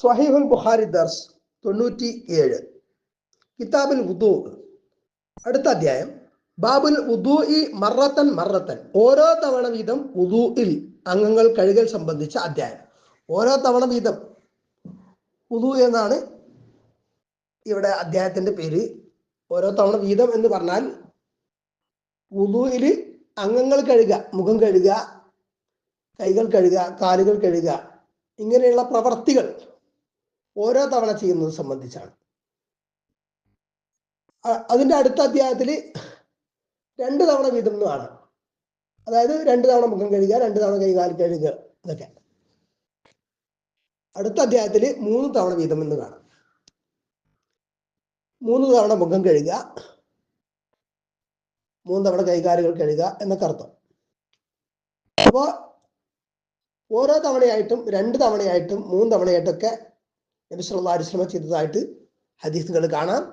സ്വഹീഹുൽ ബുഖാരി ദർസ് തൊണ്ണൂറ്റി ഏഴ് കിതാബിൽ ഉദു അടുത്ത അധ്യായം. ബാബുൽ ഉദു ഇ മറത്തൻ മറത്തൻ. ഓരോ തവണ വീതം ഉദു ഇൽ അംഗങ്ങൾ കഴുകൽ സംബന്ധിച്ച അധ്യായം. ഓരോ തവണ വീതം ഉദു എന്നാണ് ഇവിടെ അധ്യായത്തിന്റെ പേര്. ഓരോ തവണ വീതം എന്ന് പറഞ്ഞാൽ ഉദുയിൽ അംഗങ്ങൾ കഴുകുക മുഖം കഴുകുക കൈകൾ കഴുകുക കാലുകൾ കഴുകുക ഇങ്ങനെയുള്ള പ്രവർത്തികൾ ഓരോ തവണ ചെയ്യുന്നത് സംബന്ധിച്ചാണ്. അതിന്റെ അടുത്ത അധ്യായത്തിൽ രണ്ട് തവണ വീതം കാണാം അതായത് രണ്ട് തവണ മുഖം കഴുകുക രണ്ട് തവണ കൈ കാൽ കഴുകുക ഇതൊക്കെ അടുത്ത അധ്യായത്തിൽ മൂന്ന് തവണ വീതം എന്ന് കാണാം. മൂന്ന് തവണ മുഖം കഴുകുക മൂന്ന് തവണ കൈകാലുകൾ കഴുകുക എന്നൊക്കെ അർത്ഥം. അപ്പോ ഓരോ തവണയായിട്ടും രണ്ട് തവണയായിട്ടും മൂന്ന് തവണയായിട്ടൊക്കെ നബി സല്ലല്ലാഹു അലൈഹി വസല്ലം ചെയ്തതായിട്ട് ഹദീസുകൾ കാണാം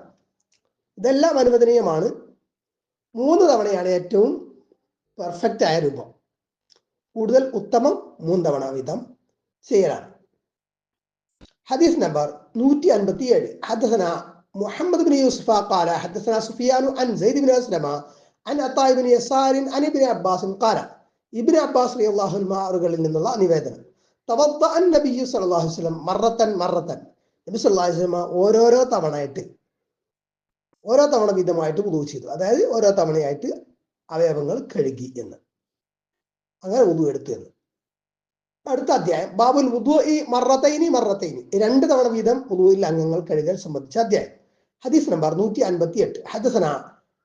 ഇതെല്ലാം അനുവദനീയമാണ് മൂന്ന് തവണയാണ് ഏറ്റവും പെർഫെക്റ്റ് ആയ രൂപം കൂടുതൽ ഉത്തമം മൂന്ന് തവണ വീതം ചെയ്യലാണ് ഹദീസ് നമ്പർ നൂറ്റി അൻപത്തി ഏഴ് ഹദസന മുഹമ്മദ് ബിൻ യൂസുഫ قال حدثنا سفيان عن زيد بن أسلم عن عطاء بن يسار عن ابن عباس قال ابن عباس رضي الله عنهما അവറുകളിൽ നിന്നുള്ള നിവേദനം തവദ്ദഅ النبي صلى الله عليه وسلم മറത്തൻ മറത്തൻ നബി സല്ലല്ലാഹു അലൈഹി വസല്ലം ഓരോരോ തവണയായിട്ട് ഓരോ തവണ വീതമായിട്ട് ഉദു ചെയ്തു അതായത് ഓരോ തവണയായിട്ട് അവയവങ്ങൾ കഴുകി എന്ന് അങ്ങനെ ഉദു എടുത്തു എന്ന് അടുത്ത അധ്യായം ബാബുൽ ഉദു ഈ മറത്തൈനി മറത്തൈനി രണ്ട് തവണ വീതം ഉദുവിൽ അംഗങ്ങൾ കഴുകൽ സംബന്ധിച്ച അധ്യായം ഹദീസ് നമ്പർ നൂറ്റി അൻപത്തി എട്ട് ഹദസന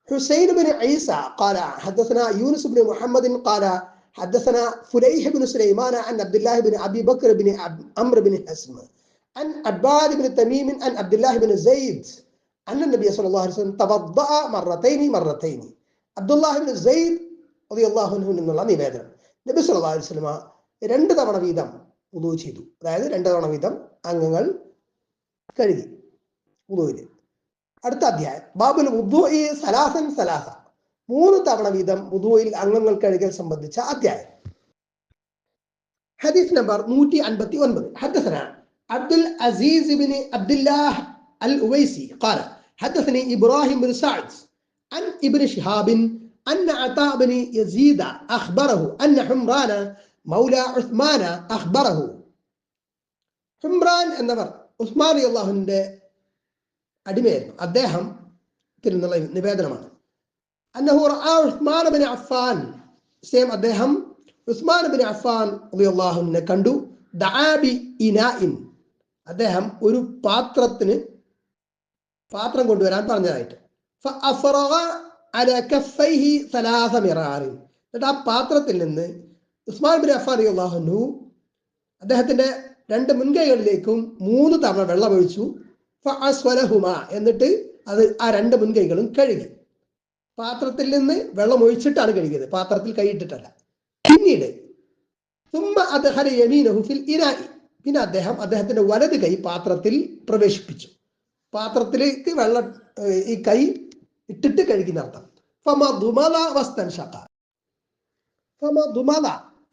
حسين بن عيسى قال حدثنا يونس بن محمد قال حدثنا فليح بن سليمان عن عبد الله بن ابي بكر بن عب- عمرو بن حزم عن عباد بن تميم عن عبد الله بن زيد أن النبي صلى الله عليه وسلم توضأ مرتين مرتين عبد الله بن زيد رضي الله عنه നിന്നുള്ള നിവേദനം നബി സല്ലല്ലാഹു അലൈഹി വസല്ലമ രണ്ട് തവണ വീതം ഉദു ചെയ്തു അതായത് രണ്ട് തവണ വീതം അംഗങ്ങൾ കഴുകി ഉദുവില് അടുത്ത അധ്യായം ബാബുൽ ഉദുഇ സലാസൻ സലാസ മൂന്ന് തവണ വീതം ഉദുയിൽ അംഗങ്ങൾ കഴുകൽ സംബന്ധിച്ച അധ്യായം ഹദീസ് നമ്പർ നൂറ്റി അൻപത്തി ഒൻപത് ഹദസന Abdul Aziz bin Abdullah al Uwaisi قال حدثني إبراهيم بن سعد عن ابن شهاب أن عطاء بن يزيد أخبره أن حمران مولى عثمان أخبره حمران എന്നവർ ഉസ്മാൻ അള്ളാഹുവിന്റെ അടിമയായിരുന്നു അദ്ദേഹം തിരുന്നുള്ള നിവേദനമാണ് അന്നഹു റആ ഉസ്മാൻ ബിൻ അഫ്ഫാൻ സെയിം അദ്ദേഹം ഉസ്മാൻ ബിൻ അഫ്ഫാൻ റളിയല്ലാഹുവിനെ കണ്ടു ദആബി ഇനാഇൻ അദ്ദേഹം ഒരു പാത്രത്തിന് പാത്രം കൊണ്ടുവരാൻ പറഞ്ഞതായിട്ട്. എന്നിട്ട് ആ പാത്രത്തിൽ നിന്ന് ഉസ്മാൻ ബിൻ അഫാൻ അൻഹു അദ്ദേഹത്തിന്റെ രണ്ട് മുൻകൈകളിലേക്കും മൂന്ന് തവണ വെള്ളമൊഴിച്ചു. ഫഅസ്വലഹുമ എന്നിട്ട് അത് ആ രണ്ട് മുൻകൈകളും കഴുകി. പാത്രത്തിൽ നിന്ന് വെള്ളം ഒഴിച്ചിട്ടാണ് കഴുകിയത്. പാത്രത്തിൽ കൈയിട്ടിട്ടല്ല പിന്നീട് തുമ്മ ഇനായി പിന്നെ അദ്ദേഹം അദ്ദേഹത്തിന്റെ വലത് കൈ പാത്രത്തിൽ പ്രവേശിപ്പിച്ചു. പാത്രത്തിലേക്ക് വെള്ളം ഈ കൈ ഇട്ടിട്ട് കഴുകി അർത്ഥം ഫമ ദുമാല വസ്തൻ ഫമ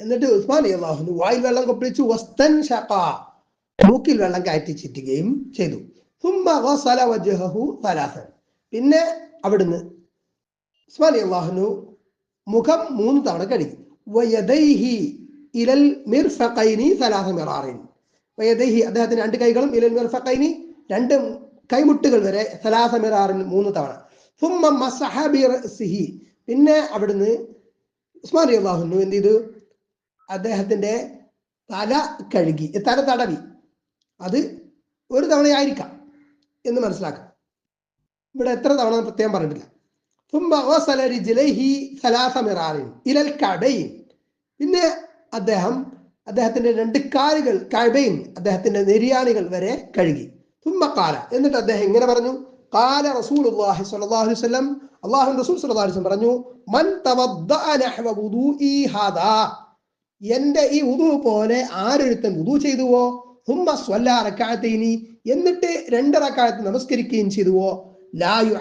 എന്നിട്ട് ഉസ്മാൻ അള്ളാഹുനു വായിൽ വെള്ളം കൊപ്പിളിച്ചു. വസ്തൻ ഷക്ക മൂക്കിൽ വെള്ളം കയറ്റി ചിറ്റുകയും ചെയ്തു. പിന്നെ അവിടുന്ന് ഉസ്മാൻ അള്ളാഹുനു മുഖം മൂന്ന് തവണ കഴുകി. ഇലൽ മിർഫഖൈനി സലാസ മിറാറിൻ. വയദൈഹി അദ്ദേഹത്തിന്റെ രണ്ട് കൈകളും ഇലൽ മിർഫഖൈനി രണ്ട് കൈമുട്ടുകൾ വരെ സലാസമിറാറിൽ മൂന്ന് തവണ. സുമ്മ മസഹബി സിഹി പിന്നെ അവിടുന്ന് ഉസ്മാൻ റിയല്ലാഹു അള്ളാഹുന്നു എന്ത് ചെയ്തു? അദ്ദേഹത്തിന്റെ തല കഴുകി തല തടവി. അത് ഒരു തവണയായിരിക്കാം എന്ന് മനസ്സിലാക്കാം. ഇവിടെ എത്ര തവണ പ്രത്യേകം പറഞ്ഞിട്ടില്ല. പിന്നെ അദ്ദേഹം അദ്ദേഹത്തിന്റെ രണ്ട് കാലുകൾ കഴബയും അദ്ദേഹത്തിന്റെ നെരിയാണികൾ വരെ കഴുകി. തുമ്മക്കാല എന്നിട്ട് അദ്ദേഹം ഇങ്ങനെ പറഞ്ഞു കാല റസൂൽ അള്ളാഹു റസൂൽ സല്ലാ പറഞ്ഞു മൻ എന്റെ ഈ ഉദു പോലെ ആരൊരുത്തൻ ഉദു ചെയ്തുവോ? ഹുമ്മ സ്വല്ല എന്നിട്ട് രണ്ടറക്കാലത്ത് നമസ്കരിക്കുകയും ചെയ്തുവോ? ലായു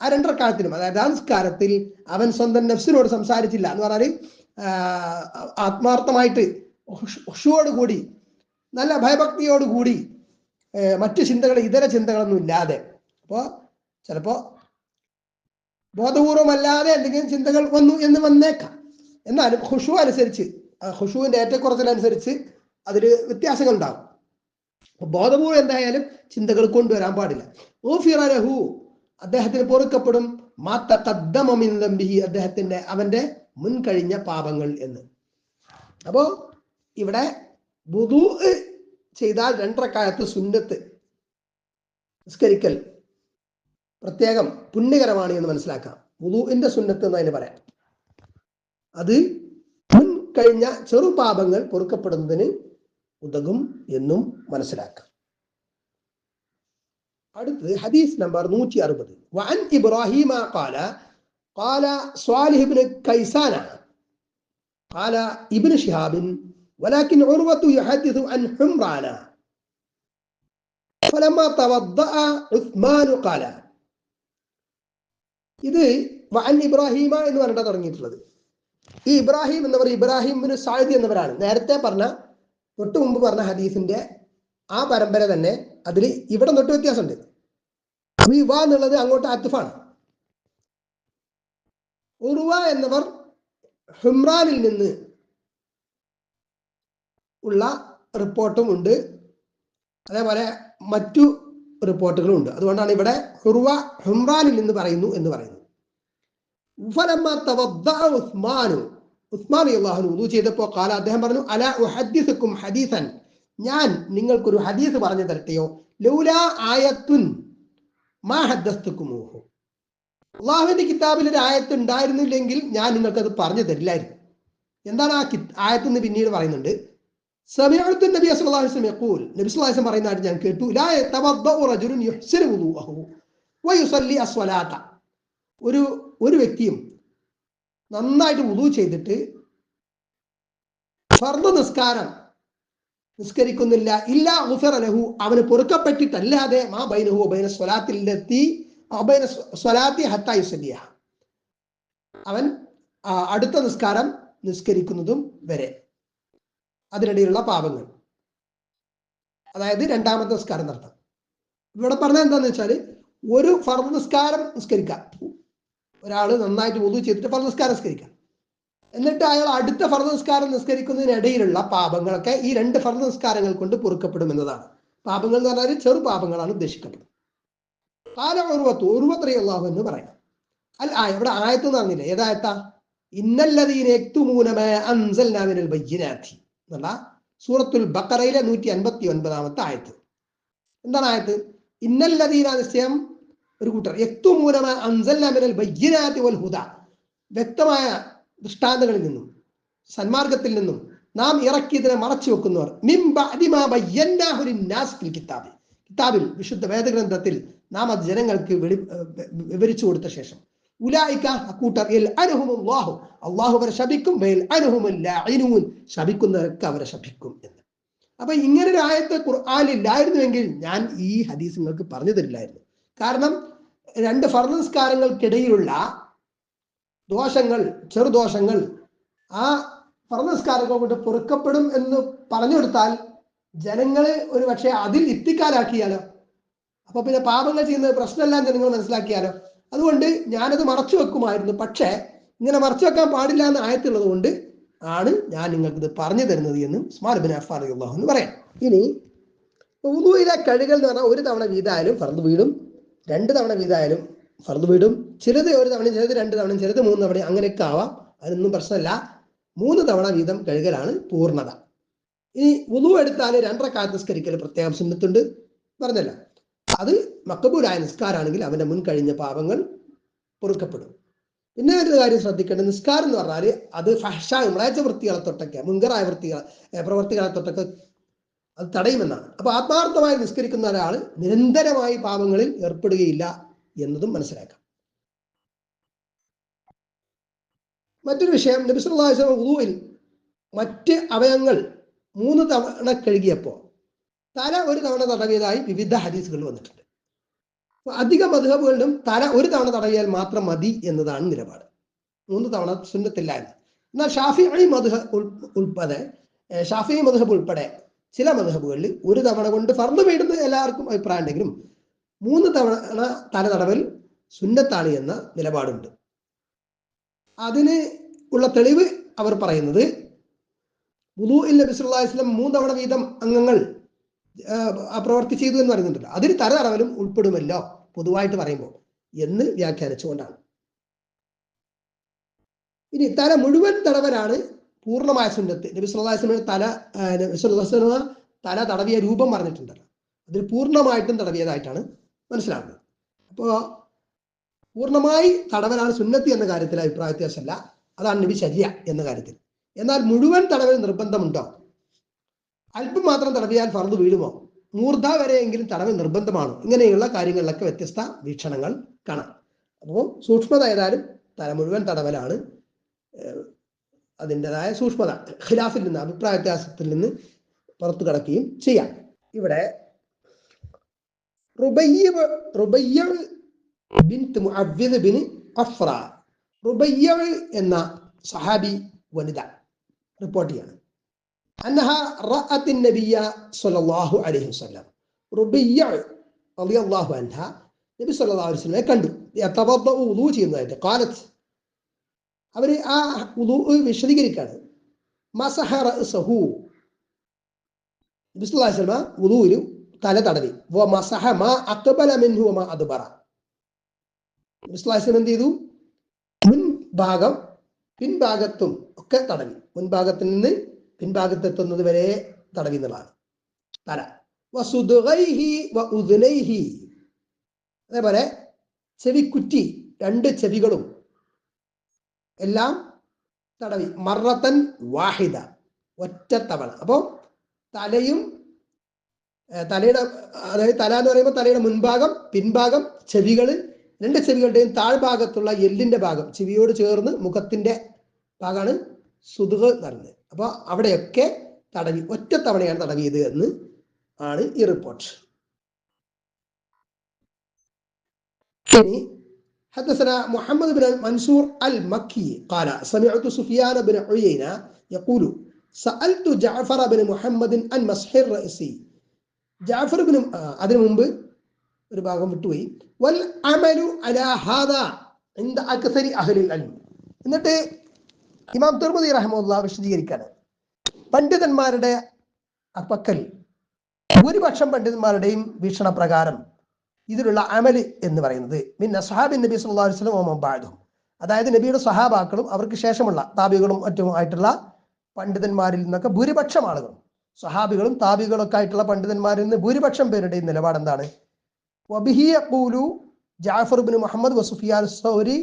ആ രണ്ടറക്കാലത്തിനും അതായത് നമസ്കാരത്തിൽ അവൻ സ്വന്തം നഫ്സിനോട് സംസാരിച്ചില്ല എന്ന് പറഞ്ഞാൽ ആത്മാർത്ഥമായിട്ട് കൂടി നല്ല ഭയഭക്തിയോടുകൂടി മറ്റു ചിന്തകൾ ഇതര ചിന്തകളൊന്നും ഇല്ലാതെ. അപ്പോൾ ചിലപ്പോൾ ബോധപൂർവമല്ലാതെ എന്തെങ്കിലും ചിന്തകൾ വന്നു എന്ന് വന്നേക്കാം. എന്നാലും ഹുഷു അനുസരിച്ച് ആ ഹുഷുവിന്റെ ഏറ്റക്കുറച്ചിലനുസരിച്ച് അതിൽ വ്യത്യാസങ്ങൾ ഉണ്ടാകും ബോധപൂർവം എന്തായാലും ചിന്തകൾ കൊണ്ടുവരാൻ പാടില്ല. ഊഫിറഹു അദ്ദേഹത്തിന് പൊറുക്കപ്പെടും. മാത്തഖദ്ദമിന്ദംബിഹി അദ്ദേഹത്തിന്റെ അവന്റെ മുൻകഴിഞ്ഞ പാപങ്ങൾ എന്ന് അപ്പോ ഇവിടെ വുദൂ ചെയ്താൽ രണ്ടരക്കാലത്ത് സുന്നത്ത് നിസ്കരിക്കൽ പ്രത്യേകം പുണ്യകരമാണ് എന്ന് മനസ്സിലാക്കാം വുദൂഇന്റെ സുന്നത്ത് എന്ന് അതിന് പറയാം അത് മുൻ കഴിഞ്ഞ ചെറുപാപങ്ങൾ പൊറുക്കപ്പെടുന്നതിന് ഉതകും എന്നും മനസ്സിലാക്കാം അടുത്ത് ഹദീസ് നമ്പർ നൂറ്റി അറുപത് വഅൻ ഇബ്രാഹിമ قال قال صالح بن كيسان قال ابن شهاب ولكن عروة يحدث عن حمران فلما توضأ عثمان قال ഇത് വഅൻ ഇബ്രാഹിമ എന്ന് പറഞ്ഞിട്ട് തുടങ്ങിയിട്ടുള്ളത് ഈ ഇബ്രാഹിം എന്നവർ ഇബ്രാഹിം ബിൻ സായിദ് എന്നവരാണ് നേരത്തെ പറഞ്ഞ തൊട്ട് മുമ്പ് പറഞ്ഞ ഹദീസിന്റെ ആ പരമ്പര തന്നെ അതിൽ ഇവിടെ തൊട്ട് വ്യത്യാസമുണ്ട് ഈ വ എന്നുള്ളത് അങ്ങോട്ട് അത്തുഫാണ് ഉറുവ എന്നവർ ഹുംറാനിൽ നിന്ന് ഉള്ള റിപ്പോർട്ടും ഉണ്ട്. അതേപോലെ മറ്റു റിപ്പോർട്ടുകളും ഉണ്ട്. അതുകൊണ്ടാണ് ഇവിടെ ഹുർവ ഹുംറാനിൽ നിന്ന് പറയുന്നു എന്ന് പറയുന്നത്. ഉസ്മാനു. ഉസ്മാൻ ചെയ്തപ്പോൾ കാല അദ്ദേഹം പറഞ്ഞു അല ഉഹദ്ദിസുക്കും ഹദീസൻ. ഞാൻ നിങ്ങൾക്കൊരു ഹദീസ് പറഞ്ഞു തരട്ടെയോ? ലൗലാ ആയത്തുൻ മാ ഹദ്ദസ്തുക്കുമോഹു. അള്ളാഹുവിന്റെ കിതാബിൽ ഒരു ആയത്ത് ഉണ്ടായിരുന്നില്ലെങ്കിൽ ഞാൻ നിങ്ങൾക്കത് പറഞ്ഞു തരില്ലായിരുന്നു. എന്താണ് ആ കി ആയത്തെന്ന് പിന്നീട് പറയുന്നുണ്ട്? സമയത്ത് നബി വസല്ലം യഖൂൽ. നബി വസല്ലം പറയുന്നതായിട്ട് ഞാൻ കേട്ടു. ഒരു ഒരു വ്യക്തിയും നന്നായിട്ട് ഉദു ചെയ്തിട്ട് ഫർദ് നിസ്കാരം നിസ്കരിക്കുന്നില്ല. ഇല്ല ഉഫർ അലഹു അവന് പൊറുക്കപ്പെട്ടിട്ടല്ലാതെ മാ ബൈനഹു ബൈന സ്വലാത്തിലെത്തി സ്വലാത്തി അവൻ അടുത്ത നിസ്കാരം നിസ്കരിക്കുന്നതും വരെ. അതിനിടയിലുള്ള പാപങ്ങൾ. അതായത് രണ്ടാമത്തെ നിസ്കാരം നടത്താം. ഇവിടെ പറഞ്ഞ എന്താന്ന് വെച്ചാൽ ഒരു ഫർദ് നിസ്കാരം നിസ്കരിക്കാം. ഒരാൾ നന്നായിട്ട് പൊതു ചെയ്തിട്ട് ഫർദ് നിസ്കാരം നിസ്കരിക്കാം. എന്നിട്ട് അയാൾ അടുത്ത ഫർദ് നിസ്കാരം നിസ്കരിക്കുന്നതിനിടയിലുള്ള പാപങ്ങളൊക്കെ ഈ രണ്ട് ഫർദ് നിസ്കാരങ്ങൾ കൊണ്ട് പൊറുക്കപ്പെടും എന്നതാണ്. പാപങ്ങൾ എന്ന് പറഞ്ഞാൽ ചെറു പാപങ്ങളാണ് ഉദ്ദേശിക്കപ്പെടുന്നത്. കാല ഉറുവത്ത് ഉറുവത്ത് അള്ളാഹു എന്ന് പറയാം അൽ ആ ഇവിടെ ആയത്ത് പറഞ്ഞില്ലേ ഏതായത്താ എന്നുള്ള സൂറത്തുൽ ബക്കറയിലെ നൂറ്റി അൻപത്തി ഒൻപതാമത്തെ ആയത്ത്. എന്താണ് ആയത്ത്? ഇന്നല്ലതീന നിശ്ചയം ഒരു കൂട്ടർ. യക്തുമൂനമ അൻസൽനാമിനൽ ബയ്യനാഥി വൽ ഹുദ. വ്യക്തമായ ദൃഷ്ടാന്തങ്ങളിൽ നിന്നും സന്മാർഗത്തിൽ നിന്നും നാം ഇറക്കിയതിനെ മറച്ചു വെക്കുന്നവർ. കിതാബിൽ വിശുദ്ധ വേദഗ്രന്ഥത്തിൽ നാം അത് ജനങ്ങൾക്ക് വെളി വിവരിച്ചു കൊടുത്ത ശേഷം. ഉലായിക്ക അക്കൂട്ടർ അനുഹുമുല്ലാഹു. അള്ളാഹു അവരെ ശപിക്കും ശപിക്കുന്നവരൊക്കെ അവരെ ശപിക്കും എന്ന്. അപ്പൊ ഇങ്ങനെ ഒരു ആയത്തെ ഖുർആാനില്ലായിരുന്നുവെങ്കിൽ ഞാൻ ഈ ഹദീസ് നിങ്ങൾക്ക് പറഞ്ഞു തരില്ലായിരുന്നു. കാരണം രണ്ട് ഫർനസ്കാരങ്ങൾക്കിടയിലുള്ള ദോഷങ്ങൾ ചെറുദോഷങ്ങൾ ആ ഫർനസ്കാരങ്ങൾ കൊണ്ട് പൊറുക്കപ്പെടും എന്ന് പറഞ്ഞു കൊടുത്താൽ ജനങ്ങളെ ഒരു പക്ഷേ അതിൽ ഇത്തിക്കാലാക്കിയാലോ? അപ്പൊ പിന്നെ പാപങ്ങൾ ചെയ്യുന്നത് എന്ന് നിങ്ങൾ മനസ്സിലാക്കിയാലോ? അതുകൊണ്ട് ഞാനത് മറച്ചു വെക്കുമായിരുന്നു. പക്ഷേ ഇങ്ങനെ മറച്ചു വെക്കാൻ പാടില്ല എന്ന് ആയത്തുള്ളത് കൊണ്ട് ആണ് ഞാൻ നിങ്ങൾക്ക് ഇത് പറഞ്ഞു തരുന്നത് എന്നും സ്മാർബിൻ ബിൻ അഫാർ അള്ളാഹു എന്ന് പറയാം. ഇനി ഉദുവിലെ കഴുകൽ എന്ന് പറഞ്ഞാൽ ഒരു തവണ വീതായാലും ഫർദ് വീടും രണ്ട് തവണ വീതായാലും ഫർദ് വീടും ചിലത് ഒരു തവണയും ചിലത് രണ്ട് തവണ ചിലത് മൂന്ന് തവണയും അങ്ങനെയൊക്കെ ആവാം. അതൊന്നും പ്രശ്നമല്ല. മൂന്ന് തവണ വീതം കഴുകലാണ് പൂർണത. ഇനി ഉദു എടുത്താൽ രണ്ടര കാത്തസ്കരിക്കൽ പ്രത്യേകം സുന്നത്തുണ്ട്. പറഞ്ഞല്ലോ. അത് മക്കബൂലായ നിസ്കാരാണെങ്കിൽ അവന്റെ മുൻ കഴിഞ്ഞ പാപങ്ങൾ പൊറുക്കപ്പെടും. പിന്നെ ഒരു കാര്യം ശ്രദ്ധിക്കേണ്ടത് നിസ്കാരം എന്ന് പറഞ്ഞാൽ അത് ഫഹ്ഷായ മ്ലേച്ഛ വൃത്തികളെ തൊട്ടൊക്കെ മുൻകറായ വൃത്തികൾ പ്രവർത്തികളെ തൊട്ടൊക്കെ അത് തടയുമെന്നാണ്. അപ്പൊ ആത്മാർത്ഥമായി നിസ്കരിക്കുന്ന ഒരാൾ നിരന്തരമായി പാപങ്ങളിൽ ഏർപ്പെടുകയില്ല എന്നതും മനസ്സിലാക്കാം. മറ്റൊരു വിഷയം നബിസ്വല്ലാസ്ലൂവിൽ മറ്റ് അവയങ്ങൾ മൂന്ന് തവണ കഴുകിയപ്പോൾ തല ഒരു തവണ തടവിയതായി വിവിധ ഹദീസുകൾ വന്നിട്ടുണ്ട്. അധിക മധുഹബുകളിലും തല ഒരു തവണ തടവിയാൽ മാത്രം മതി എന്നതാണ് നിലപാട്. മൂന്ന് തവണ സുന്നത്തില്ല എന്ന്. എന്നാൽ ഷാഫി അലി മധുഹ ഉൾപ്പെടെ ഷാഫി മധുഹബ് ഉൾപ്പെടെ ചില മധുഹബുകളിൽ ഒരു തവണ കൊണ്ട് ഫർദ് വീടുന്ന എല്ലാവർക്കും അഭിപ്രായം ഉണ്ടെങ്കിലും മൂന്ന് തവണ തല തടവൽ സുന്നത്താണ് എന്ന നിലപാടുണ്ട്. അതിന് ഉള്ള തെളിവ് അവർ പറയുന്നത് വുദൂ ഇൽ നബി സല്ലല്ലാഹു അലൈഹി വസല്ലം മൂന്ന് തവണ വീതം അംഗങ്ങൾ പ്രവർത്തി ചെയ്തു എന്ന് പറയുന്നുണ്ടല്ലോ. അതിൽ തല തടവലും ഉൾപ്പെടുമല്ലോ പൊതുവായിട്ട് പറയുമ്പോൾ എന്ന് വ്യാഖ്യാനിച്ചുകൊണ്ടാണ്. ഇനി തല മുഴുവൻ തടവലാണ് പൂർണമായ സുന്നത്ത്. നബി വസല്ലം തല നബി അലൈഹി തല തടവിയ രൂപം പറഞ്ഞിട്ടുണ്ടല്ലോ. അതിൽ പൂർണമായിട്ടും തടവിയതായിട്ടാണ് മനസ്സിലാകുന്നത്. അപ്പോൾ പൂർണമായി തടവലാണ് സുന്നത്തി എന്ന കാര്യത്തിൽ അഭിപ്രായ വ്യത്യാസമല്ല. അതാണ് നബി ശരിയ എന്ന കാര്യത്തിൽ. എന്നാൽ മുഴുവൻ തടവൽ നിർബന്ധമുണ്ടോ? അല്പം മാത്രം തടവിയാൽ ഫർദ് വീഴുമോ? മൂർധ വരെയെങ്കിലും തടവ് നിർബന്ധമാണ്? ഇങ്ങനെയുള്ള കാര്യങ്ങളിലൊക്കെ വ്യത്യസ്ത വീക്ഷണങ്ങൾ കാണാം. അപ്പോൾ സൂക്ഷ്മത ഏതായാലും തല മുഴുവൻ തടവലാണ്. അതിന്റെതായ സൂക്ഷ്മത. ഖിലാഫിൽ നിന്ന് അഭിപ്രായ വ്യത്യാസത്തിൽ നിന്ന് പുറത്തു കടക്കുകയും ചെയ്യാം. ഇവിടെ ബിൻ അഫ്ര. റുബയ്യ എന്ന സഹാബി വനിത റിപ്പോർട്ട് ചെയ്യാണ്. അന്നഹ റഅത്തിൻ നബിയ സല്ലല്ലാഹു അലൈഹി വസല്ലം. റുബിയ റളിയല്ലാഹു അൻഹ. നബി സല്ലല്ലാഹു അലൈഹി വസല്ലമയെ കണ്ടു. യതവദ്ദഉ വുദു ചെയ്യുന്നതായിട്ട്. ഖാലത്ത്. അവർ ആ വുളൂ വിശദീകരിക്കാണ്. മസഹ റഅസഹു. നബി സല്ലല്ലാഹു അലൈഹി വസല്ലമ വുളൂവിൽ തല തടവി. വ മസഹ മാ അഖ്ബല മിൻഹു വ മാ അദ്ബറ. നബി സല്ലല്ലാഹു അലൈഹി വസല്ലം എന്ത് ചെയ്തു? മുൻഭാഗം പിൻഭാഗത്തും ഒക്കെ തടവി. മുൻഭാഗത്തിൽ നിന്ന് പിൻഭാഗത്തെത്തുന്നത് വരെ തടവി എന്നുള്ളതാണ് തല. വസുദുഹി അതേപോലെ ചെവിക്കുറ്റി രണ്ട് ചെവികളും എല്ലാം തടവി. മറത്തൻ വാഹിദ. ഒറ്റ തവണ അപ്പോൾ തലയും തലയുടെ അതായത് തല എന്ന് പറയുമ്പോൾ തലയുടെ മുൻഭാഗം പിൻഭാഗം ചെവികൾ രണ്ട് ചെവികളുടെയും താഴ്ഭാഗത്തുള്ള എല്ലിന്റെ ഭാഗം ചെവിയോട് ചേർന്ന് മുഖത്തിന്റെ ഭാഗമാണ് സുതുക എന്ന് അപ്പോൾ അവിടെയൊക്കെ തടവി ഒറ്റ തവണയാണ് തടവിയത് എന്ന് ആണ് ഈ റിപ്പോർട്ട് ഇനി حدثنا محمد بن منصور المكي قال سمعت سفيان بن عيينة يقول سألت جعفر بن محمد عن مسح الرأس ജാഫർ ബിൻ അതിനു മുമ്പ് ഒരു ഭാഗം വിട്ടുപോയി വൽ അമലു അലാ ഹാദാ ഇന്ദ അക്സരി അഹ്ലിൽ അൽം എന്നിട്ട് ഇമാം തുർമുദി റഹമുല്ല വിശദീകരിക്കാണ്. പണ്ഡിതന്മാരുടെ പക്കൽ ഭൂരിപക്ഷം പണ്ഡിതന്മാരുടെയും വീക്ഷണ പ്രകാരം ഇതിലുള്ള അമൽ എന്ന് പറയുന്നത്. പിന്നെ സഹാബിൻ നബി സല്ലാ വസ്ലം ഒമബാദും അതായത് നബിയുടെ സഹാബാക്കളും അവർക്ക് ശേഷമുള്ള താബികളും മറ്റും ആയിട്ടുള്ള പണ്ഡിതന്മാരിൽ നിന്നൊക്കെ ഭൂരിപക്ഷം ആളുകളും സഹാബികളും താബികളൊക്കെ ആയിട്ടുള്ള പണ്ഡിതന്മാരിൽ നിന്ന് ഭൂരിപക്ഷം പേരുടെയും നിലപാട് എന്താണ് വബിഹിയ ജാഫർ ബിൻ മുഹമ്മദ് വസുഫിയാൻ സൗരി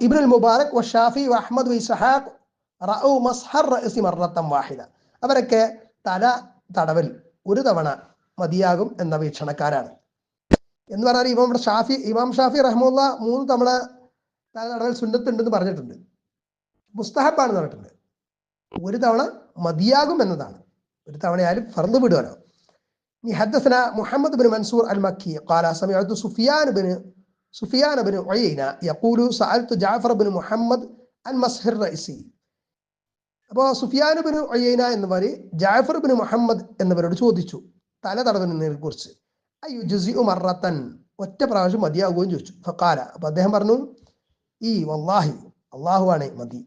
ഇബ്നുൽ മുബാറക് വ ഷാഫി വ അഹ്മദ് വ ഇസ്ഹാഖ് റഅു മസ്ഹർ റഅസി മർറത്തൻ വാഹിദ അവരൊക്കെ തല തടവൽ ഒരു തവണ മതിയാകും എന്ന വീക്ഷണക്കാരാണ് എന്ന് പറഞ്ഞാൽ ഇമാം ഇവിടെ ഷാഫി ഇമാം ഷാഫി റഹ്മുല്ല മൂന്ന് തവണ തല തടവൽ സുന്നത്തുണ്ടെന്ന് പറഞ്ഞിട്ടുണ്ട് മുസ്തഹബാണെന്ന് പറഞ്ഞിട്ടുണ്ട് ഒരു തവണ മതിയാകും എന്നതാണ് ഒരു തവണയായാലും ഫർദ് വിടുവാനോ ഇനി حدثنا محمد بن منصور المكي قال سمعت سفيان بن സുഫിയാൻ അബിൻ ഒയ്യന യക്കൂലു സഅൽത്തു ജാഫർ അബിൻ മുഹമ്മദ് അൻ മസ്ഹിർ റൈസി. അപ്പോൾ സുഫിയാൻ ബിൻ ഒയ്ന എന്നിവർ ജാഫർ ബിൻ മുഹമ്മദ് എന്നിവരോട് ചോദിച്ചു തല തടവിനെ കുറിച്ച്. അയ്യു ജുസി ഉമറത്തൻ ഒറ്റ പ്രാവശ്യം മതിയാകുകയും ചോദിച്ചു. ഫക്കാല അപ്പൊ അദ്ദേഹം പറഞ്ഞു ഈ വല്ലാഹി അള്ളാഹുവാണ് മതി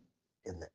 എന്ന്.